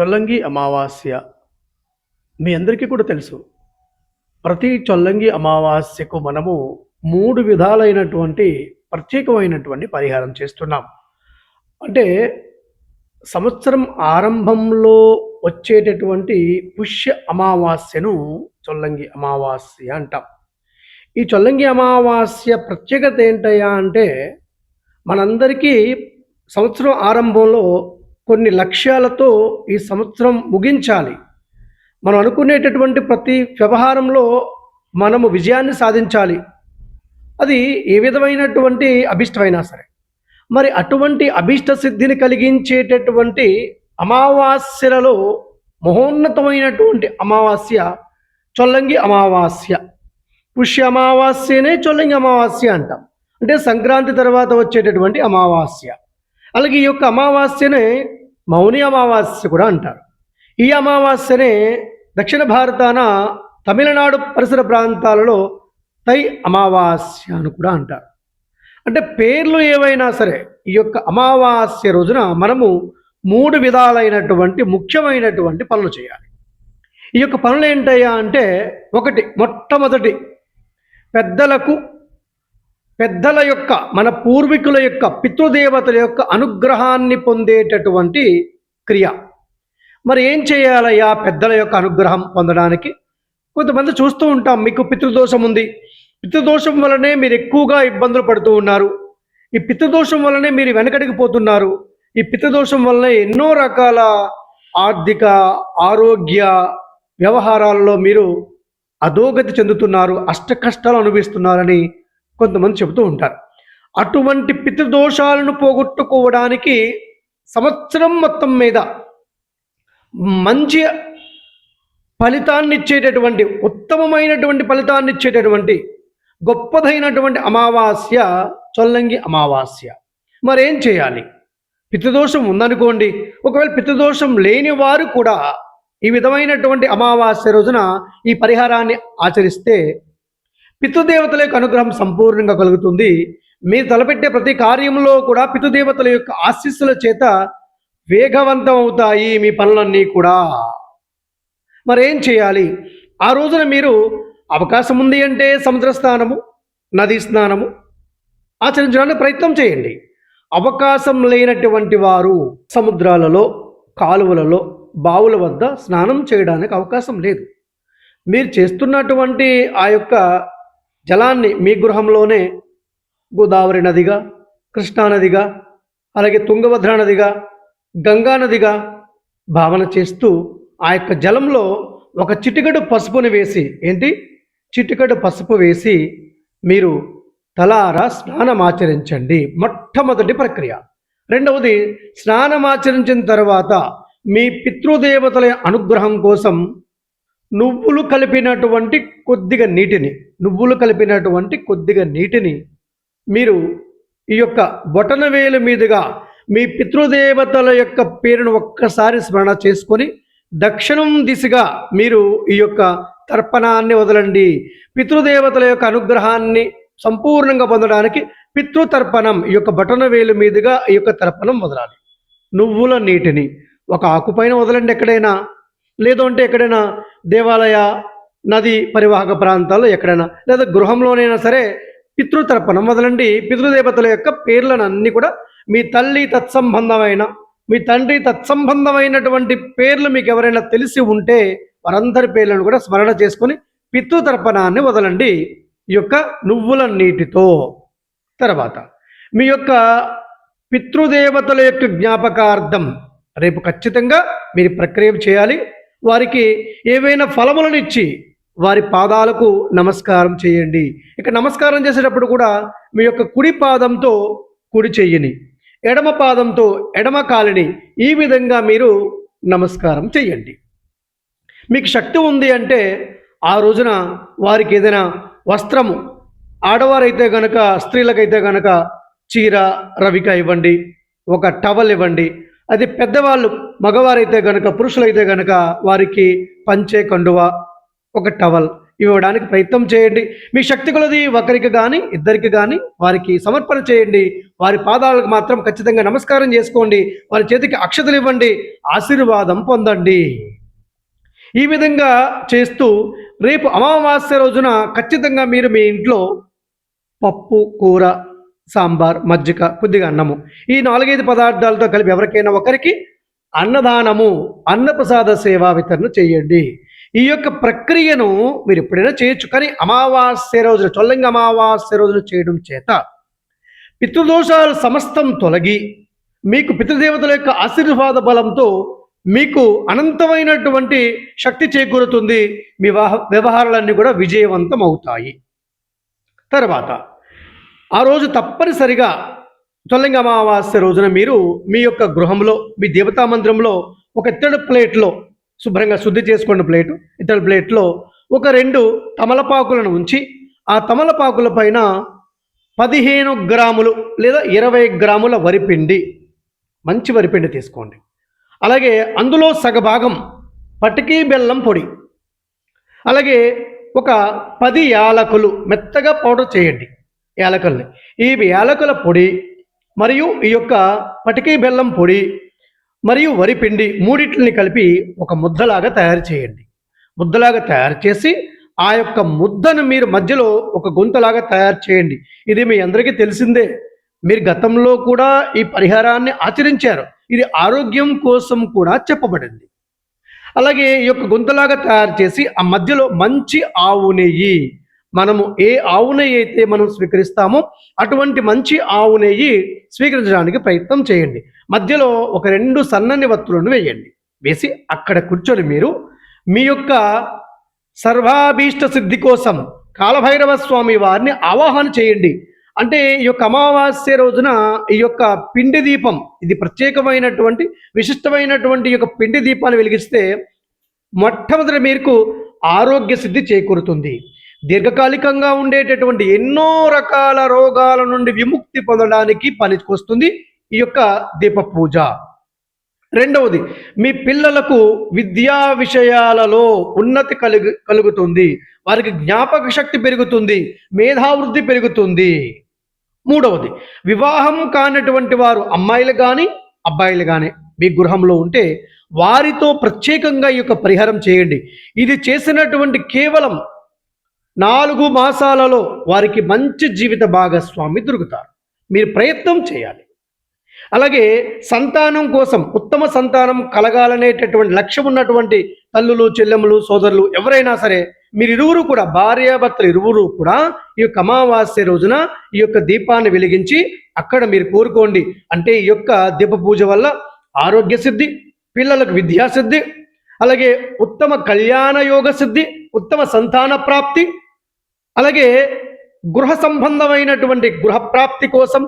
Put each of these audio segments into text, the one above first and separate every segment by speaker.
Speaker 1: చొల్లంగి అమావాస్య. మీ అందరికీ కూడా తెలుసు. ప్రతి చొల్లంగి అమావాస్యకు మనము మూడు విధాలైనటువంటి ప్రత్యేకమైనటువంటి పరిహారం చేస్తున్నాం. అంటే సంవత్సరం ఆరంభంలో వచ్చేటటువంటి పుష్య అమావాస్యను చొల్లంగి అమావాస్య అంటాం. ఈ చొల్లంగి అమావాస్య ప్రత్యేకత ఏంటయ్యా అంటే మనందరికీ సంవత్సరం ఆరంభంలో కొన్ని లక్ష్యాలతో ఈ సంవత్సరం ముగించాలి. మనం అనుకునేటటువంటి ప్రతి వ్యవహారంలో మనము విజయాన్ని సాధించాలి. అది ఏ విధమైనటువంటి అభిష్టమైనా సరే. మరి అటువంటి అభిష్ట సిద్ధిని కలిగించేటటువంటి అమావాస్యలలో మహోన్నతమైనటువంటి అమావాస్య చొల్లంగి అమావాస్య. పుష్య అమావాస్యనే చొల్లంగి అమావాస్య అంటాం. అంటే సంక్రాంతి తర్వాత వచ్చేటటువంటి అమావాస్య. అలాగే ఈ యొక్క అమావాస్యనే మౌని అమావాస్య కూడా అంటారు. ఈ అమావాస్యనే దక్షిణ భారతాన తమిళనాడు పరిసర ప్రాంతాలలో తై అమావాస్య అని కూడా అంటారు. అంటే పేర్లు ఏవైనా సరే ఈ యొక్క అమావాస్య రోజున మనము మూడు విధాలైనటువంటి ముఖ్యమైనటువంటి పనులు చేయాలి. ఈ యొక్క పనులు ఏంటయ్యా అంటే ఒకటి మొట్టమొదటి పెద్దలకు పెద్దల యొక్క మన పూర్వీకుల యొక్క పితృదేవతల యొక్క అనుగ్రహాన్ని పొందేటటువంటి క్రియ. మరి ఏం చేయాలయ్యా పెద్దల యొక్క అనుగ్రహం పొందడానికి? కొంతమంది చూస్తూ ఉంటాం మీకు పితృదోషం ఉంది. పితృదోషం వలనే మీరు ఎక్కువగా ఇబ్బందులు పడుతూ ఉన్నారు. ఈ పితృదోషం వలనే మీరు వెనకడికి పోతున్నారు. ఈ పితృదోషం వలన ఎన్నో రకాల ఆర్థిక ఆరోగ్య వ్యవహారాల్లో మీరు అధోగతి చెందుతున్నారు అష్ట కష్టాలు అనుభవిస్తున్నారని కొంతమంది చెబుతూ ఉంటారు. అటువంటి పితృదోషాలను పోగొట్టుకోవడానికి సంవత్సరం మొత్తం మీద మంచి ఫలితాన్ని ఇచ్చేటటువంటి ఉత్తమమైనటువంటి ఫలితాన్ని ఇచ్చేటటువంటి గొప్పదైనటువంటి అమావాస్య చొల్లంగి అమావాస్య. మరేం చేయాలి? పితృదోషం ఉందనుకోండి. ఒకవేళ పితృదోషం లేని వారు కూడా ఈ విధమైనటువంటి అమావాస్య రోజున ఈ పరిహారాన్ని ఆచరిస్తే పితృదేవతల యొక్క అనుగ్రహం సంపూర్ణంగా కలుగుతుంది. మీరు తలపెట్టే ప్రతి కార్యంలో కూడా పితృదేవతల యొక్క ఆశీస్సుల చేత వేగవంతం అవుతాయి మీ పనులన్నీ కూడా. మరేం చేయాలి? ఆ రోజున మీరు అవకాశం ఉంది అంటే సముద్ర స్నానము నదీ స్నానము ఆచరించడానికి ప్రయత్నం చేయండి. అవకాశం లేనటువంటి వారు సముద్రాలలో కాలువలలో బావుల వద్ద స్నానం చేయడానికి అవకాశం లేదు. మీరు చేస్తున్నటువంటి ఆ యొక్క జలాన్ని మీ గృహంలోనే గోదావరి నదిగా కృష్ణానదిగా అలాగే తుంగభద్ర నదిగా గంగా నదిగా భావన చేస్తూ ఆ యొక్క జలంలో ఒక చిటికడు పసుపుని వేసి ఏంటి? చిటికడు పసుపు వేసి మీరు తలారా స్నానమాచరించండి మొట్టమొదటి ప్రక్రియ. రెండవది స్నానమాచరించిన తర్వాత మీ పితృదేవతల అనుగ్రహం కోసం నువ్వులు కలిపినటువంటి కొద్దిగా నీటిని నువ్వులు కలిపినటువంటి కొద్దిగా నీటిని మీరు ఈ యొక్క బొటనవేలు మీదుగా మీ పితృదేవతల యొక్క పేరును ఒక్కసారి స్మరణ చేసుకొని దక్షిణం దిశగా మీరు ఈ యొక్క తర్పణాన్ని వదలండి. పితృదేవతల యొక్క అనుగ్రహాన్ని సంపూర్ణంగా పొందడానికి పితృతర్పణం ఈ యొక్క బటనవేలు మీదుగా ఈ యొక్క తర్పణం వదలాలి. నువ్వుల నీటిని ఒక ఆకుపైన వదలండి ఎక్కడైనా. లేదు అంటే ఎక్కడైనా దేవాలయ నది పరివాహక ప్రాంతాల్లో ఎక్కడైనా లేదా గృహంలోనైనా సరే పితృతర్పణం వదలండి పితృదేవతల యొక్క పేర్లను అన్నీ కూడా మీ తల్లి తత్సంబంధమైన మీ తండ్రి తత్సంబంధమైనటువంటి పేర్లు మీకు ఎవరైనా తెలిసి ఉంటే వారందరి పేర్లను కూడా స్మరణ చేసుకొని పితృతర్పణాన్ని వదలండి. ఈ యొక్క నువ్వుల నీటితో. తర్వాత మీ యొక్క పితృదేవతల యొక్క జ్ఞాపకార్థం రేపు ఖచ్చితంగా మీరు ప్రక్రియ చేయాలి. వారికి ఏవైనా ఫలములను ఇచ్చి వారి పాదాలకు నమస్కారం చేయండి. ఇక నమస్కారం చేసేటప్పుడు కూడా మీ యొక్క కుడి పాదంతో కుడి చెయ్యిని ఎడమ పాదంతో ఎడమ కాలిని ఈ విధంగా మీరు నమస్కారం చేయండి మీకు శక్తి ఉంది అంటే ఆ రోజున వారికి ఏదైనా వస్త్రము ఆడవారైతే గనక స్త్రీలకైతే గనక చీర రవిక ఇవ్వండి ఒక టవల్ ఇవ్వండి అది పెద్దవాళ్ళు మగవారైతే గనక పురుషులైతే గనక వారికి పంచే కండువ ఒక టవల్ ఇవ్వడానికి ప్రయత్నం చేయండి. మీ శక్తి కొలది ఒకరికి కానీ ఇద్దరికి కానీ వారికి సమర్పణ చేయండి. వారి పాదాలకు మాత్రం ఖచ్చితంగా నమస్కారం చేసుకోండి. వారి చేతికి అక్షతలు ఇవ్వండి. ఆశీర్వాదం పొందండి. ఈ విధంగా చేస్తూ రేపు అమావాస్య రోజున ఖచ్చితంగా మీరు మీ ఇంట్లో పప్పు కూర సాంబార్ మజ్జిగ కొద్దిగా అన్నము. ఈ నాలుగైదు పదార్థాలతో కలిపి ఎవరికైనా ఒకరికి అన్నదానము అన్నప్రసాద సేవా వితరణ చేయండి. ఈ యొక్క ప్రక్రియను మీరు ఎప్పుడైనా చేయొచ్చు కానీ అమావాస్య రోజున చొల్లంగి అమావాస్య రోజున చేయడం చేత పితృదోషాలు సమస్తం తొలగి మీకు పితృదేవతల యొక్క ఆశీర్వాద బలంతో మీకు అనంతమైనటువంటి శక్తి చేకూరుతుంది మీ వాహ- వ్యవహారాలన్నీ కూడా విజయవంతం అవుతాయి తర్వాత ఆ రోజు తప్పనిసరిగా తొల్లింగ అమావాస్య రోజున మీరు మీ యొక్క గృహంలో మీ దేవతా మందిరంలో ఒక ఇత్తడి ప్లేట్లో శుభ్రంగా శుద్ధి చేసుకున్న ప్లేటు. ఇత్తడి ప్లేట్లో ఒక రెండు తమలపాకులను ఉంచి ఆ తమలపాకుల పైన పదిహేను గ్రాములు లేదా ఇరవై గ్రాముల వరిపిండి మంచి వరిపిండి తీసుకోండి. అలాగే అందులో సగభాగం పటికీ బెల్లం పొడి. అలాగే ఒక పది యాలకులు మెత్తగా పౌడర్ చేయండి. యాలకుల్ని. ఈ యాలకుల పొడి మరియు ఈ యొక్క పటికీ బెల్లం పొడి మరియు వరిపిండి మూడింటిని కలిపి ఒక ముద్దలాగా తయారు చేయండి. ముద్దలాగా తయారు చేసి ఆ యొక్క ముద్దను మీరు మధ్యలో ఒక గుంతలాగా తయారు చేయండి. ఇది మీ అందరికీ తెలిసిందే. మీరు గతంలో కూడా ఈ పరిహారాన్ని ఆచరించారు. ఇది ఆరోగ్యం కోసం కూడా చెప్పబడింది. అలాగే ఈ యొక్క గుంతలాగా తయారు చేసి ఆ మధ్యలో మంచి ఆవు నెయ్యి మనము ఏ ఆవు నెయ్యి అయితే మనం స్వీకరిస్తామో అటువంటి మంచి ఆవు నెయ్యి స్వీకరించడానికి ప్రయత్నం చేయండి. మధ్యలో ఒక రెండు సన్నని వత్తులను వేయండి. వేసి అక్కడ కూర్చొని మీరు మీ యొక్క సర్వాభీష్ట సిద్ధి కోసం కాలభైరవ స్వామి వారిని ఆవాహన చేయండి. అంటే ఈ యొక్క అమావాస్య రోజున ఈ యొక్క పిండి దీపం ఇది ప్రత్యేకమైనటువంటి విశిష్టమైనటువంటి ఈ యొక్క పిండి దీపాన్ని వెలిగిస్తే మొట్టమొదటి మీకు ఆరోగ్య సిద్ధి చేకూరుతుంది. దీర్ఘకాలికంగా ఉండేటటువంటి ఎన్నో రకాల రోగాల నుండి విముక్తి పొందడానికి పనికొస్తుంది ఈ యొక్క దీప పూజ. రెండవది మీ పిల్లలకు విద్యా విషయాలలో ఉన్నతి కలుగు కలుగుతుంది. వారికి జ్ఞాపక శక్తి పెరుగుతుంది మేధావృద్ధి పెరుగుతుంది. మూడవది వివాహం కానటువంటి వారు అమ్మాయిలు కానీ అబ్బాయిలు కానీ మీ గృహంలో ఉంటే వారితో ప్రత్యేకంగా ఈ యొక్క పరిహారం చేయండి. ఇది చేసినటువంటి కేవలం నాలుగు మాసాలలో వారికి మంచి జీవిత భాగస్వామి దొరుకుతారు. మీరు ప్రయత్నం చేయాలి. అలాగే సంతానం కోసం ఉత్తమ సంతానం కలగాలనేటటువంటి లక్ష్యం ఉన్నటువంటి తల్లులు చెల్లెములు సోదరులు ఎవరైనా సరే మీరు ఇరువురు కూడా భార్యాభర్తలు ఇరువురు కూడా ఈ యొక్క అమావాస్య రోజున ఈ యొక్క దీపాన్ని వెలిగించి అక్కడ మీరు కోరుకోండి. అంటే ఈ యొక్క దీప పూజ వల్ల ఆరోగ్య సిద్ధి పిల్లలకు విద్యా సిద్ధి అలాగే ఉత్తమ కళ్యాణ యోగ సిద్ధి ఉత్తమ సంతాన ప్రాప్తి అలాగే గృహ సంబంధమైనటువంటి గృహ ప్రాప్తి కోసం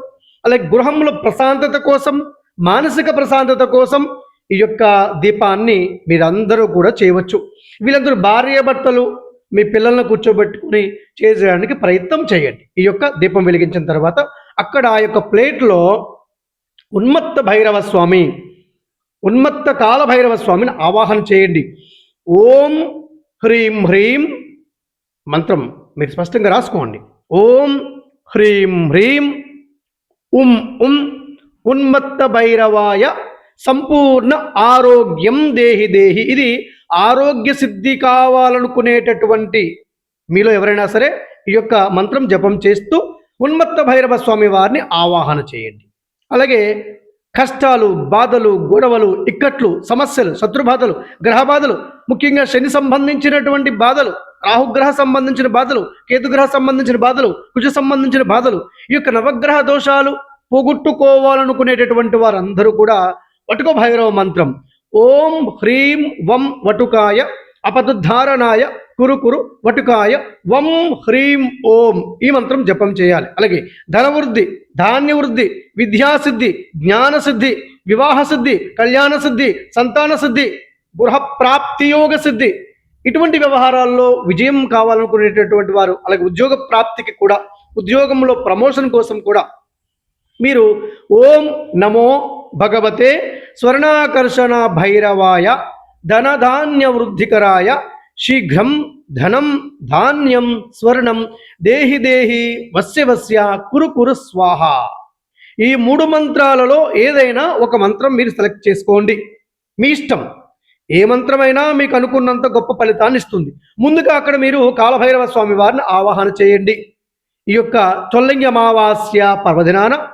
Speaker 1: అలాగే గృహంలో ప్రశాంతత కోసం మానసిక ప్రశాంతత కోసం ఈ యొక్క దీపాన్ని మీరందరూ కూడా చేయవచ్చు. వీళ్ళందరూ భార్యాభర్తలు మీ పిల్లలను కూర్చోబెట్టుకుని చేయడానికి ప్రయత్నం చేయండి. ఈ యొక్క దీపం వెలిగించిన తర్వాత అక్కడ ఆ యొక్క ప్లేట్లో ఉన్మత్త భైరవ స్వామి ఉన్మత్త కాల భైరవ స్వామిని ఆవాహన చేయండి. ఓం హ్రీం హ్రీం మంత్రం. మీరు స్పష్టంగా రాసుకోండి. ఓం హ్రీం హ్రీం ఉం ఉం ఉన్మత్త భైరవాయ సంపూర్ణ ఆరోగ్యం దేహి దేహి. ఇది ఆరోగ్య సిద్ధి కావాలనుకునేటటువంటి మీలో ఎవరైనా సరే ఈ యొక్క మంత్రం జపం చేస్తూ ఉన్మత్త భైరవ స్వామి వారిని ఆవాహన చేయండి. అలాగే కష్టాలు బాధలు గొడవలు ఇక్కట్లు సమస్యలు శత్రుబాధలు గ్రహ బాధలు ముఖ్యంగా శని సంబంధించినటువంటి బాధలు రాహుగ్రహ సంబంధించిన బాధలు కేతుగ్రహ సంబంధించిన బాధలు కుజ సంబంధించిన బాధలు ఈ యొక్క నవగ్రహ దోషాలు పోగొట్టుకోవాలనుకునేటటువంటి వారందరూ కూడా వటుక భైరవ మంత్రం. ఓం హ్రీం వం వటుకాయ అపదుద్ధారణాయ కురు కురు వటుకాయ వం హ్రీం ఓం ఈ మంత్రం జపం చేయాలి. అలాగే ధనవృద్ధి ధాన్య వృద్ధి విద్యాసిద్ధి జ్ఞాన సిద్ధి వివాహ సిద్ధి కళ్యాణ సిద్ధి సంతాన సిద్ధి గృహ ప్రాప్తి యోగ సిద్ధి ఇటువంటి వ్యవహారాల్లో విజయం కావాలనుకునేటటువంటి వారు అలాగే ఉద్యోగ ప్రాప్తికి కూడా ఉద్యోగంలో ప్రమోషన్ కోసం కూడా మీరు ఓం నమో భగవతే స్వర్ణాకర్షణ భైరవాయ ధనధాన్య వృద్ధికరాయ శీఘ్రం ధనం ధాన్యం స్వర్ణం దేహి దేహి వస్య వస్య కురు కురు స్వాహ. ఈ మూడు మంత్రాలలో ఏదైనా ఒక మంత్రం మీరు సెలెక్ట్ చేసుకోండి. మీ ఇష్టం. ఏ మంత్రమైనా మీకు అనుకున్నంత గొప్ప ఫలితాన్ని ఇస్తుంది. ముందుగా అక్కడ మీరు కాలభైరవ స్వామి వారిని ఆవాహన చేయండి. ఈ యొక్క చొల్లంగి అమావాస్య పర్వదినాన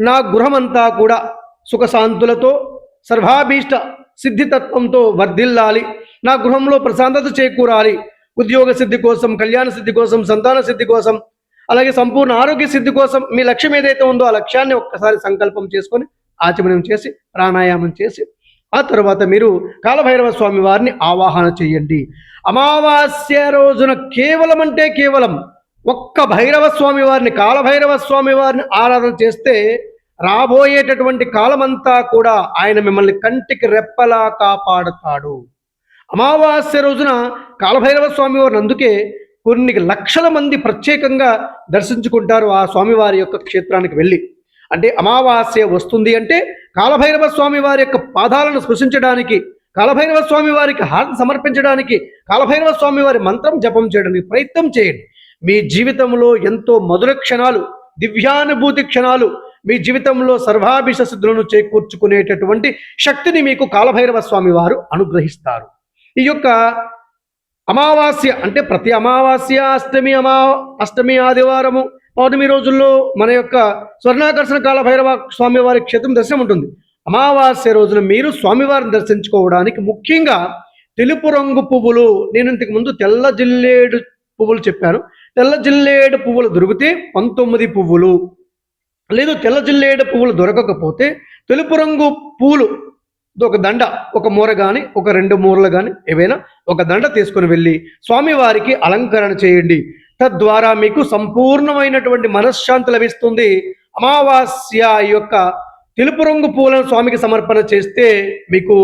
Speaker 1: నా గృహమంతా కూడా సుఖశాంతులతో సర్వాభీష్ట సిద్ధితత్వంతో వర్ధిల్లాలి. నా గృహంలో ప్రశాంతత చేకూరాలి. ఉద్యోగ సిద్ధి కోసం కళ్యాణ సిద్ధి కోసం సంతాన సిద్ధి కోసం అలాగే సంపూర్ణ ఆరోగ్య సిద్ధి కోసం మీ లక్ష్యం ఏదైతే ఉందో ఆ లక్ష్యాన్ని ఒక్కసారి సంకల్పం చేసుకొని ఆచమనం చేసి ప్రాణాయామం చేసి ఆ తర్వాత మీరు కాలభైరవ స్వామి వారిని ఆవాహన చేయండి. అమావాస్య రోజున కేవలం అంటే కేవలం ఒక్క భైరవ స్వామి వారిని కాలభైరవ స్వామి వారిని ఆరాధన చేస్తే రాబోయేటటువంటి కాలమంతా కూడా ఆయన మిమ్మల్ని కంటికి రెప్పలా కాపాడుతాడు. అమావాస్య రోజున కాలభైరవ స్వామి వారిని అందుకే కొన్ని లక్షల మంది ప్రత్యేకంగా దర్శించుకుంటారు ఆ స్వామివారి యొక్క క్షేత్రానికి వెళ్ళి. అంటే అమావాస్య వస్తుంది అంటే కాలభైరవ స్వామి వారి యొక్క పాదాలను స్పృశించడానికి కాలభైరవ స్వామి వారికి హారతి సమర్పించడానికి కాలభైరవ స్వామి వారి మంత్రం జపం చేయడానికి ప్రయత్నం చేయండి. మీ జీవితంలో ఎంతో మధుర క్షణాలు దివ్యానుభూతి క్షణాలు మీ జీవితంలో సర్వాభిష సిద్ధులను చేకూర్చుకునేటటువంటి శక్తిని మీకు కాలభైరవ స్వామి వారు అనుగ్రహిస్తారు. ఈ యొక్క అమావాస్య అంటే ప్రతి అమావాస్య అష్టమి అమా అష్టమి ఆదివారము పౌర్ణమి రోజుల్లో మన యొక్క స్వర్ణాకర్షణ కాలభైరవ స్వామివారి క్షేత్రం దర్శనం ఉంటుంది. అమావాస్య రోజున మీరు స్వామివారిని దర్శించుకోవడానికి ముఖ్యంగా తెలుపు రంగు పువ్వులు నేను ఇంతకు ముందు తెల్ల జిల్లేడు పువ్వులు చెప్పాను. తెల్ల జిల్లేడు పువ్వులు దొరికితే పంతొమ్మిది పువ్వులు. లేదు తెల్ల జిల్లేడు పువ్వులు దొరకకపోతే తెలుపు రంగు పూలు ఒక దండ ఒక మూర కానీ ఒక రెండు మూరలు కానీ ఏవైనా ఒక దండ తీసుకొని వెళ్ళి స్వామివారికి అలంకరణ చేయండి. తద్వారా మీకు సంపూర్ణమైనటువంటి మనశ్శాంతి లభిస్తుంది. అమావాస్య యొక్క తెలుపు రంగు పూలను స్వామికి సమర్పణ చేస్తే మీకు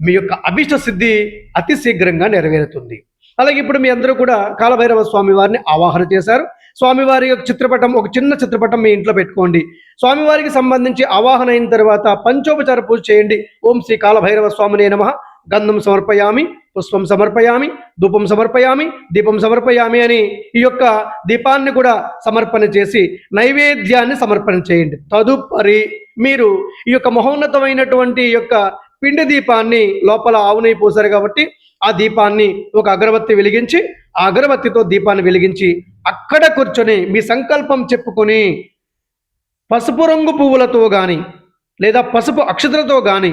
Speaker 1: మీ యొక్క అభిష్ట సిద్ధి అతి శీఘ్రంగా నెరవేరుతుంది. అలాగే ఇప్పుడు మీ అందరూ కూడా కాలభైరవ స్వామి వారిని ఆవాహన చేశారు. స్వామివారి యొక్క చిత్రపటం ఒక చిన్న చిత్రపటం మీ ఇంట్లో పెట్టుకోండి. స్వామివారికి సంబంధించి ఆవాహన అయిన తర్వాత పంచోపచార పూజ చేయండి. ఓం శ్రీ కాలభైరవ స్వామినే నమ. గంధం సమర్పయామి పుష్పం సమర్పయామి ధూపం సమర్పయామి దీపం సమర్పయామి అని ఈ యొక్క దీపాన్ని కూడా సమర్పణ చేసి నైవేద్యాన్ని సమర్పణ చేయండి. తదుపరి మీరు ఈ యొక్క మహోన్నతమైనటువంటి ఈ యొక్క పిండి దీపాన్ని లోపల ఆవునై పోసారు కాబట్టి ఆ దీపాన్ని ఒక అగరబత్తి వెలిగించి ఆ అగరబత్తితో దీపాన్ని వెలిగించి అక్కడ కూర్చొని మీ సంకల్పం చెప్పుకొని పసుపు రంగు పువ్వులతో కానీ లేదా పసుపు అక్షతలతో కానీ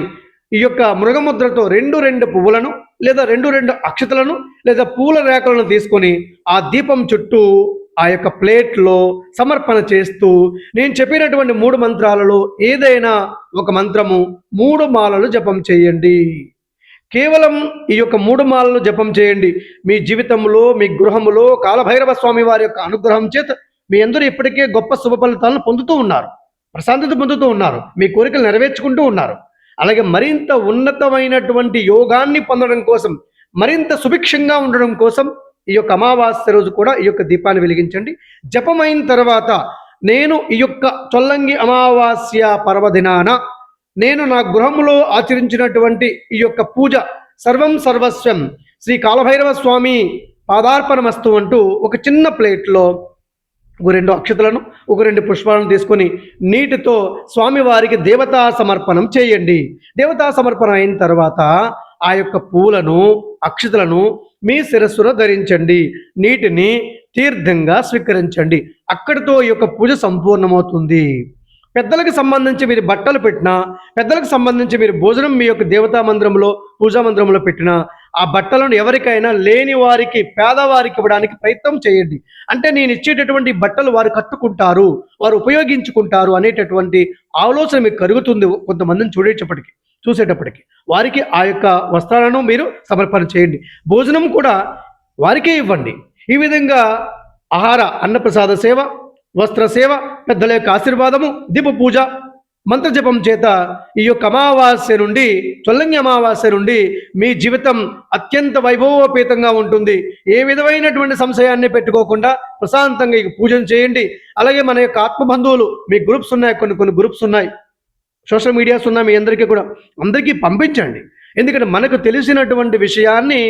Speaker 1: ఈ యొక్క మృగముద్రతో రెండు రెండు పువ్వులను లేదా రెండు రెండు అక్షతలను లేదా పూల రేఖలను తీసుకొని ఆ దీపం చుట్టూ ఆ యొక్క ప్లేట్లో సమర్పణ చేస్తూ నేను చెప్పినటువంటి మూడు మంత్రాలలో ఏదైనా ఒక మంత్రము మూడు మాలలు జపం చేయండి. కేవలం ఈ యొక్క మూడు మాలను జపం చేయండి. మీ జీవితంలో మీ గృహములో కాలభైరవ స్వామి వారి యొక్క అనుగ్రహం చేత మీ అందరూ ఇప్పటికే గొప్ప శుభ ఫలితాలను పొందుతూ ఉన్నారు. ప్రశాంతత పొందుతూ ఉన్నారు. మీ కోరికలు నెరవేర్చుకుంటూ ఉన్నారు. అలాగే మరింత ఉన్నతమైనటువంటి యోగాన్ని పొందడం కోసం మరింత సుభిక్షంగా ఉండడం కోసం ఈ యొక్క అమావాస్య రోజు కూడా ఈ యొక్క దీపాన్ని వెలిగించండి. జపమైన తర్వాత నేను ఈ యొక్క చొల్లంగి అమావాస్య పర్వదినాన నేను నా గృహంలో ఆచరించినటువంటి ఈ యొక్క పూజ సర్వం సర్వస్వం శ్రీ కాలభైరవ స్వామి పాదార్పణమస్తు అంటూ ఒక చిన్న ప్లేట్లో ఒక రెండు అక్షతలను ఒక రెండు పుష్పాలను తీసుకొని నీటితో స్వామివారికి దేవతా సమర్పణం చేయండి. దేవతా సమర్పణ అయిన తర్వాత ఆ యొక్క పూలను అక్షతలను మీ శిరస్సులో ధరించండి. నీటిని తీర్థంగా స్వీకరించండి. అక్కడితో ఈ యొక్క పూజ సంపూర్ణమవుతుంది. పెద్దలకు సంబంధించి మీరు బట్టలు పెట్టినా పెద్దలకు సంబంధించి మీరు భోజనం మీ యొక్క దేవతా మందిరంలో పూజా మందిరంలో పెట్టినా ఆ బట్టలను ఎవరికైనా లేని వారికి పేదవారికి ఇవ్వడానికి ప్రయత్నం చేయండి. అంటే నేను ఇచ్చేటటువంటి బట్టలు వారు కట్టుకుంటారు వారు ఉపయోగించుకుంటారు అనేటటువంటి ఆలోచన మీకు కలుగుతుంది కొంతమందిని చూడేటప్పటికి చూసేటప్పటికి. వారికి ఆ యొక్క వస్త్రాలను మీరు సమర్పణ చేయండి. భోజనం కూడా వారికే ఇవ్వండి. ఈ విధంగా ఆహార అన్నప్రసాద సేవ వస్త్ర సేవ పెద్దల యొక్క ఆశీర్వాదము దీప పూజ మంత్రజపం చేత ఈ యొక్క అమావాస్య నుండి తొల్లంగి అమావాస్య నుండి మీ జీవితం అత్యంత వైభవోపేతంగా ఉంటుంది. ఏ విధమైనటువంటి సంశయాన్ని పెట్టుకోకుండా ప్రశాంతంగా ఈ పూజను చేయండి. అలాగే మన యొక్క ఆత్మబంధువులు మీ గ్రూప్స్ ఉన్నాయి కొన్ని కొన్ని గ్రూప్స్ ఉన్నాయి. సోషల్ మీడియాస్ ఉన్నాయి మీ అందరికీ కూడా. అందరికీ పంపించండి. ఎందుకంటే మనకు తెలిసినటువంటి విషయాన్ని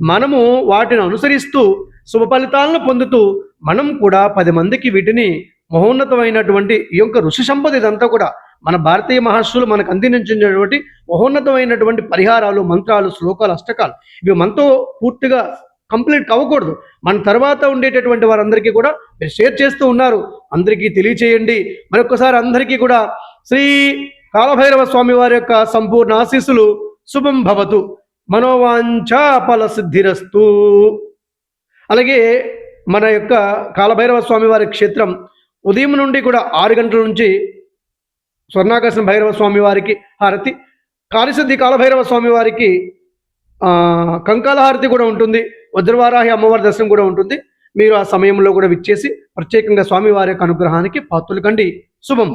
Speaker 1: మనము వాటిని అనుసరిస్తూ శుభ ఫలితాలను పొందుతూ మనం కూడా పది మందికి వీటిని మహోన్నతమైనటువంటి ఈ యొక్క ఋషి సంపద ఇదంతా కూడా మన భారతీయ మహర్షులు మనకు అందించినటువంటి మహోన్నతమైనటువంటి పరిహారాలు మంత్రాలు శ్లోకాలు అష్టకాలు ఇవి మనతో పూర్తిగా కంప్లీట్ అవ్వకూడదు మన తర్వాత ఉండేటటువంటి వారందరికీ కూడా మీరు షేర్ చేస్తూ ఉన్నారు. అందరికీ తెలియచేయండి. మరొకసారి అందరికీ కూడా శ్రీ కాలభైరవ స్వామి వారి యొక్క సంపూర్ణ ఆశీస్సులు శుభం భవతు. మనోవాంఛా ఫల సిద్ధిరస్తు అలాగే మన యొక్క కాలభైరవ స్వామి వారి క్షేత్రం ఉదయం నుండి కూడా ఆరు గంటల నుంచి స్వర్ణాకర్షణ భైరవ స్వామి వారికి హారతి కాళిసిద్ధి కాలభైరవ స్వామి వారికి కంకాల హారతి కూడా ఉంటుంది వజ్రవారాహి అమ్మవారి దర్శనం కూడా ఉంటుంది. మీరు ఆ సమయంలో కూడా విచ్చేసి ప్రత్యేకంగా స్వామివారి యొక్క అనుగ్రహానికి పాత్రలు కండి. శుభం.